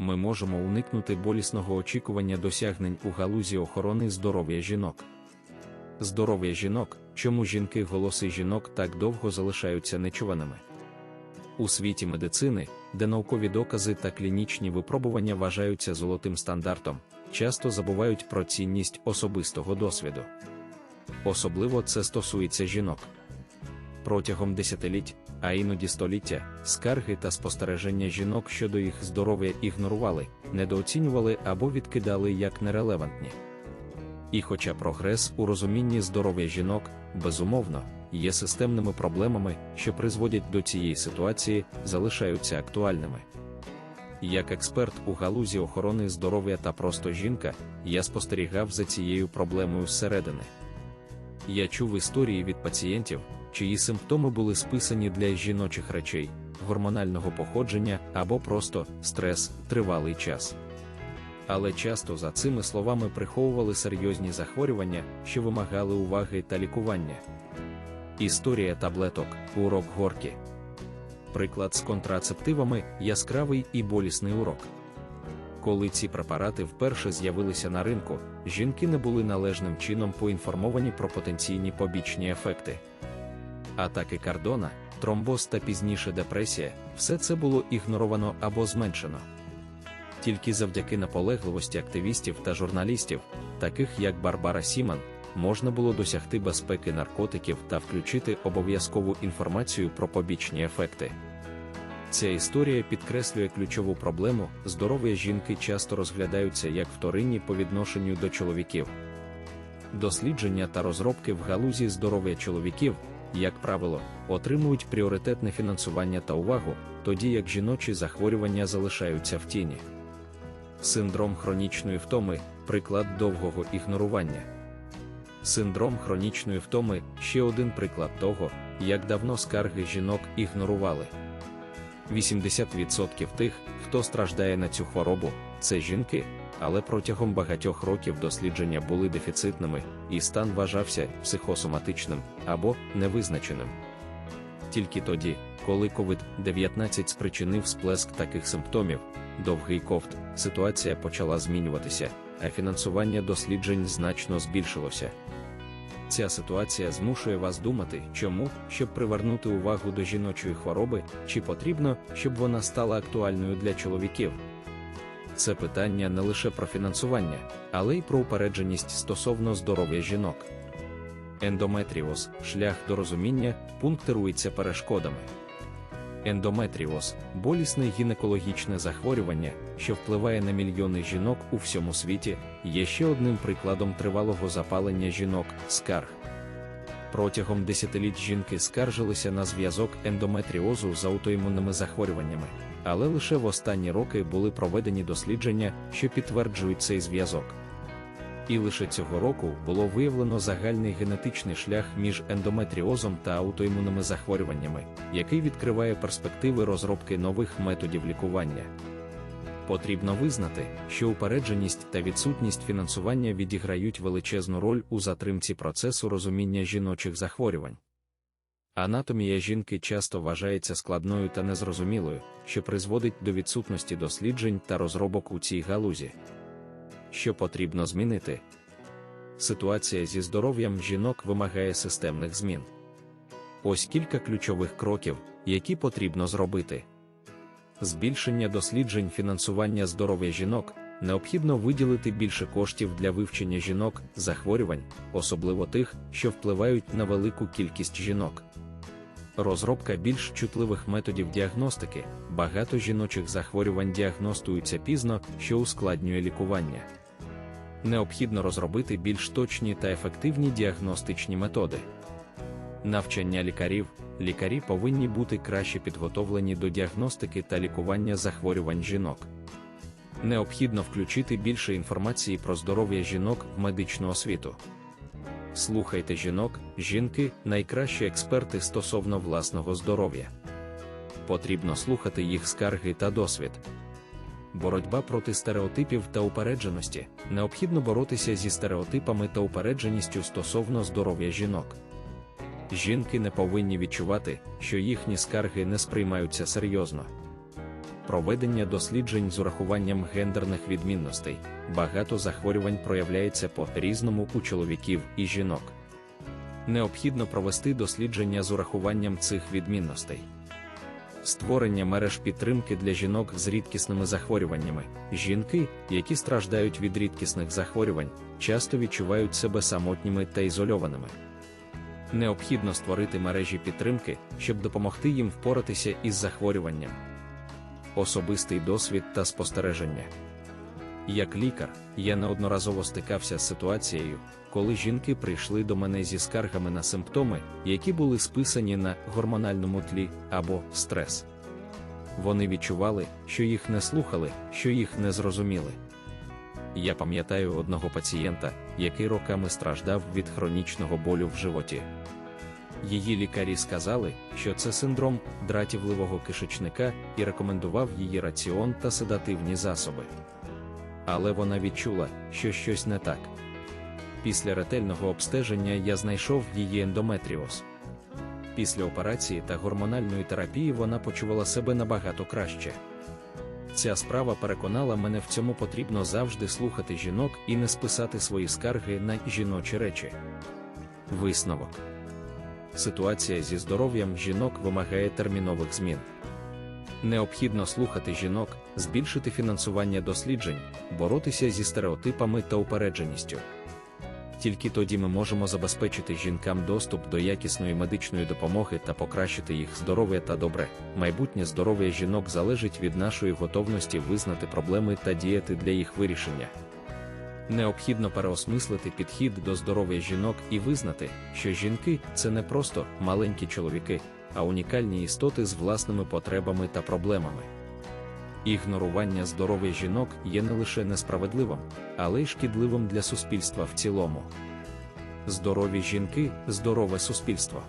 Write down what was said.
ми можемо уникнути болісного очікування досягнень у галузі охорони здоров'я жінок. Здоров'я жінок, чому жінки голоси жінок так довго залишаються нечуваними. У світі медицини, де наукові докази та клінічні випробування вважаються золотим стандартом, часто забувають про цінність особистого досвіду. Особливо це стосується жінок. Протягом десятиліть, а іноді століття, скарги та спостереження жінок щодо їх здоров'я ігнорували, недооцінювали або відкидали як нерелевантні. І хоча прогрес у розумінні здоров'я жінок, безумовно, є системними проблемами, що призводять до цієї ситуації, залишаються актуальними. Як експерт у галузі охорони здоров'я та просто жінка, я спостерігав за цією проблемою зсередини. Я чув історії від пацієнтів, чиї симптоми були списані для жіночих речей, гормонального походження або просто стрес, тривалий час. Але часто за цими словами приховували серйозні захворювання, що вимагали уваги та лікування. Історія таблеток, урок горки. Приклад з контрацептивами яскравий і болісний урок. Коли ці препарати вперше з'явилися на ринку, жінки не були належним чином поінформовані про потенційні побічні ефекти. Атаки кардона, тромбоз та пізніше депресія все це було ігноровано або зменшено. Тільки завдяки наполегливості активістів та журналістів, таких як Барбара Сіман, можна було досягти безпеки наркотиків та включити обов'язкову інформацію про побічні ефекти. Ця історія підкреслює ключову проблему: здоров'я жінки часто розглядаються як вторинні по відношенню до чоловіків. Дослідження та розробки в галузі здоров'я чоловіків, як правило, отримують пріоритетне фінансування та увагу, тоді як жіночі захворювання залишаються в тіні. Синдром хронічної втоми приклад довгого ігнорування. Синдром хронічної втоми ще один приклад того, як давно скарги жінок ігнорували. 80% тих, хто страждає на цю хворобу, це жінки, але протягом багатьох років дослідження були дефіцитними, і стан вважався психосоматичним або невизначеним. Тільки тоді, коли COVID-19 спричинив сплеск таких симптомів, довгий ковт, ситуація почала змінюватися, а фінансування досліджень значно збільшилося. Ця ситуація змушує вас думати, чому, щоб привернути увагу до жіночої хвороби, чи потрібно, щоб вона стала актуальною для чоловіків. Це питання не лише про фінансування, але й про упередженість стосовно здоров'я жінок. Ендометріоз, шлях до розуміння, пунктирується перешкодами. Ендометріоз болісне гінекологічне захворювання, що впливає на мільйони жінок у всьому світі, є ще одним прикладом тривалого запалення жінок скарг. Протягом десятиліть жінки скаржилися на зв'язок ендометріозу з аутоімунними захворюваннями, але лише в останні роки були проведені дослідження, що підтверджують цей зв'язок. І лише цього року було виявлено загальний генетичний шлях між ендометріозом та аутоімунними захворюваннями, який відкриває перспективи розробки нових методів лікування. Потрібно визнати, що упередженість та відсутність фінансування відіграють величезну роль у затримці процесу розуміння жіночих захворювань. Анатомія жінки часто вважається складною та незрозумілою, що призводить до відсутності досліджень та розробок у цій галузі що потрібно змінити. Ситуація зі здоров'ям жінок вимагає системних змін. Ось кілька ключових кроків, які потрібно зробити. Збільшення досліджень фінансування здоров'я жінок необхідно виділити більше коштів для вивчення жінок, захворювань, особливо тих, що впливають на велику кількість жінок. Розробка більш чутливих методів діагностики, багато жіночих захворювань діагностуються пізно, що ускладнює лікування необхідно розробити більш точні та ефективні діагностичні методи. Навчання лікарів лікарі повинні бути краще підготовлені до діагностики та лікування захворювань жінок. Необхідно включити більше інформації про здоров'я жінок в медичну освіту. Слухайте жінок, жінки найкращі експерти стосовно власного здоров'я. Потрібно слухати їх скарги та досвід боротьба проти стереотипів та упередженості, необхідно боротися зі стереотипами та упередженістю стосовно здоров'я жінок. Жінки не повинні відчувати, що їхні скарги не сприймаються серйозно. Проведення досліджень з урахуванням гендерних відмінностей. Багато захворювань проявляється по різному у чоловіків і жінок. Необхідно провести дослідження з урахуванням цих відмінностей. Створення мереж підтримки для жінок з рідкісними захворюваннями. Жінки, які страждають від рідкісних захворювань, часто відчувають себе самотніми та ізольованими. Необхідно створити мережі підтримки, щоб допомогти їм впоратися із захворюванням. Особистий досвід та спостереження. Як лікар, я неодноразово стикався з ситуацією, коли жінки прийшли до мене зі скаргами на симптоми, які були списані на гормональному тлі або стрес. Вони відчували, що їх не слухали, що їх не зрозуміли. Я пам'ятаю одного пацієнта, який роками страждав від хронічного болю в животі. Її лікарі сказали, що це синдром дратівливого кишечника і рекомендував її раціон та седативні засоби. Але вона відчула, що щось не так. Після ретельного обстеження я знайшов її ендометріоз. Після операції та гормональної терапії вона почувала себе набагато краще. Ця справа переконала мене в цьому потрібно завжди слухати жінок і не списати свої скарги на жіночі речі. Висновок ситуація зі здоров'ям жінок вимагає термінових змін. Необхідно слухати жінок, збільшити фінансування досліджень, боротися зі стереотипами та упередженістю. Тільки тоді ми можемо забезпечити жінкам доступ до якісної медичної допомоги та покращити їх здоров'я та добре. Майбутнє здоров'я жінок залежить від нашої готовності визнати проблеми та діяти для їх вирішення. Необхідно переосмислити підхід до здоров'я жінок і визнати, що жінки це не просто маленькі чоловіки, а унікальні істоти з власними потребами та проблемами. Ігнорування здоров'я жінок є не лише несправедливим, але й шкідливим для суспільства в цілому. Здорові жінки здорове суспільство.